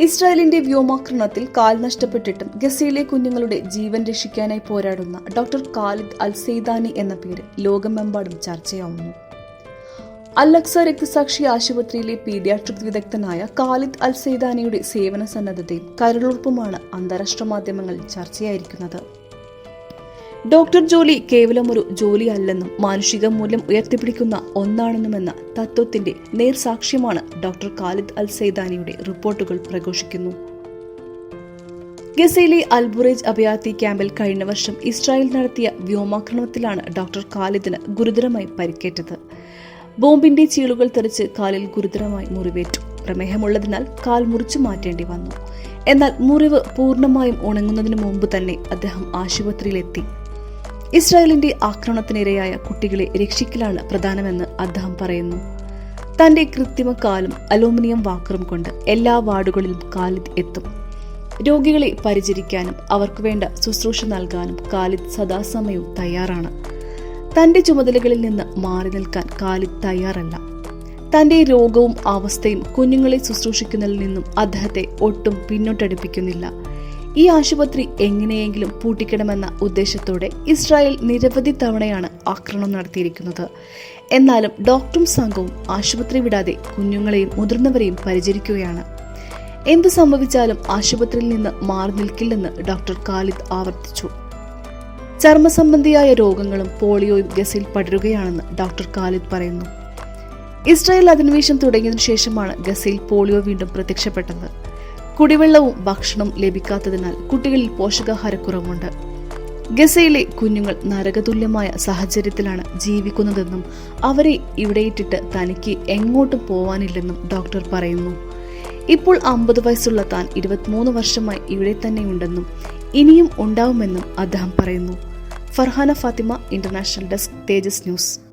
ഇസ്രായേലിന്റെ വ്യോമാക്രമണത്തിൽ കാൽ നഷ്ടപ്പെട്ടിട്ടും ഗസയിലെ കുഞ്ഞുങ്ങളുടെ ജീവൻ രക്ഷിക്കാനായി പോരാടുന്ന ഡോക്ടർ ഖാലിദ് അൽ സെയ്ദാനി എന്ന പേര് ലോകമെമ്പാടും ചർച്ചയാവുന്നു. അല്ലക്സ രക്തസാക്ഷി ആശുപത്രിയിലെ പീഡിയാട്രിക് വിദഗ്ധനായ ഖാലിദ് അൽ സെയ്ദാനിയുടെ സേവന സന്നദ്ധതയും കരളുറപ്പുമാണ് അന്താരാഷ്ട്ര മാധ്യമങ്ങളിൽ ചർച്ചയായിരിക്കുന്നത്. ഡോക്ടർ ജോലി കേവലം ഒരു ജോലിയല്ലെന്നും മാനുഷിക മൂല്യം ഉയർത്തിപ്പിടിക്കുന്ന ഒന്നാണെന്നുമെന്ന തത്വത്തിന്റെ നേർസാക്ഷ്യമാണ് ഡോക്ടർ ഖാലിദ് അൽ സെയ്ദാനിയുടെ റിപ്പോർട്ടുകൾ പ്രഘോഷിക്കുന്നു. ഗസയിലെ അൽബുറേജ് അഭയാർത്ഥി ക്യാമ്പിൽ കഴിഞ്ഞ വർഷം ഇസ്രായേൽ നടത്തിയ വ്യോമാക്രമണത്തിലാണ് ഡോക്ടർ ഖാലിദിന് ഗുരുതരമായി പരിക്കേറ്റത്. ബോംബിന്റെ ചീളുകൾ തെറിച്ച് കാലിൽ ഗുരുതരമായി മുറിവേറ്റു. പ്രമേഹമുള്ളതിനാൽ കാൽ മുറിച്ചു മാറ്റേണ്ടി വന്നു. എന്നാൽ മുറിവ് പൂർണമായും ഉണങ്ങുന്നതിന് മുമ്പ് തന്നെ അദ്ദേഹം ആശുപത്രിയിലെത്തി. ഇസ്രായേലിന്റെ ആക്രമണത്തിനിരയായ കുട്ടികളെ രക്ഷിക്കലാണ് പ്രധാനമെന്ന് അദ്ദേഹം പറയുന്നു. തന്റെ കൃത്രിമ കാലും അലൂമിനിയം വാക്കറും കൊണ്ട് എല്ലാ വാർഡുകളിലും കാലിദ് എത്തും. രോഗികളെ പരിചരിക്കാനും അവർക്ക് വേണ്ട ശുശ്രൂഷ നൽകാനും കാലിദ് സദാസമയവും തയ്യാറാണ്. തന്റെ ചുമതലകളിൽ നിന്ന് മാറി നിൽക്കാൻ കാലിദ് തയ്യാറല്ല. തന്റെ രോഗവും അവസ്ഥയും കുഞ്ഞുങ്ങളെ ശുശ്രൂഷിക്കുന്നതിൽ നിന്നും അദ്ദേഹത്തെ ഒട്ടും പിന്നോട്ടടുപ്പിക്കുന്നില്ല. ഈ ആശുപത്രി എങ്ങനെയെങ്കിലും പൂട്ടിക്കണമെന്ന ഉദ്ദേശത്തോടെ ഇസ്രായേൽ നിരവധി തവണയാണ് ആക്രമണം നടത്തിയിരിക്കുന്നത്. എന്നാലും ഡോക്ടറും സംഘവും ആശുപത്രി വിടാതെ കുഞ്ഞുങ്ങളെയും മുതിർന്നവരെയും പരിചരിക്കുകയാണ്. എന്ത് സംഭവിച്ചാലും ആശുപത്രിയിൽ നിന്ന് മാറി നിൽക്കില്ലെന്ന് ഡോക്ടർ ഖാലിദ് ആവർത്തിച്ചു. ചർമ്മസംബന്ധിയായ രോഗങ്ങളും പോളിയോയും ഗസയിൽ പടരുകയാണെന്ന് ഡോക്ടർ ഖാലിദ് പറയുന്നു. ഇസ്രായേൽ അധിനിവേശം തുടങ്ങിയതിനു ശേഷമാണ് ഗസയിൽ പോളിയോ വീണ്ടും പ്രത്യക്ഷപ്പെട്ടത്. കുടിവെള്ളവും ഭക്ഷണവും ലഭിക്കാത്തതിനാൽ കുട്ടികളിൽ പോഷകാഹാരക്കുറവുണ്ട്. ഗസയിലെ കുഞ്ഞുങ്ങൾ നരകതുല്യമായ സാഹചര്യത്തിലാണ് ജീവിക്കുന്നതെന്നും അവരെ ഇവിടെയിട്ടിട്ട് തനിക്ക് എങ്ങോട്ടും പോവാനില്ലെന്നും ഡോക്ടർ പറയുന്നു. ഇപ്പോൾ അമ്പത് വയസ്സുള്ള താൻ ഇരുപത്തിമൂന്ന് വർഷമായി ഇവിടെ തന്നെയുണ്ടെന്നും ഇനിയും ഉണ്ടാവുമെന്നും അദ്ദേഹം പറയുന്നു. Farhana Fathima international desk Thejas news.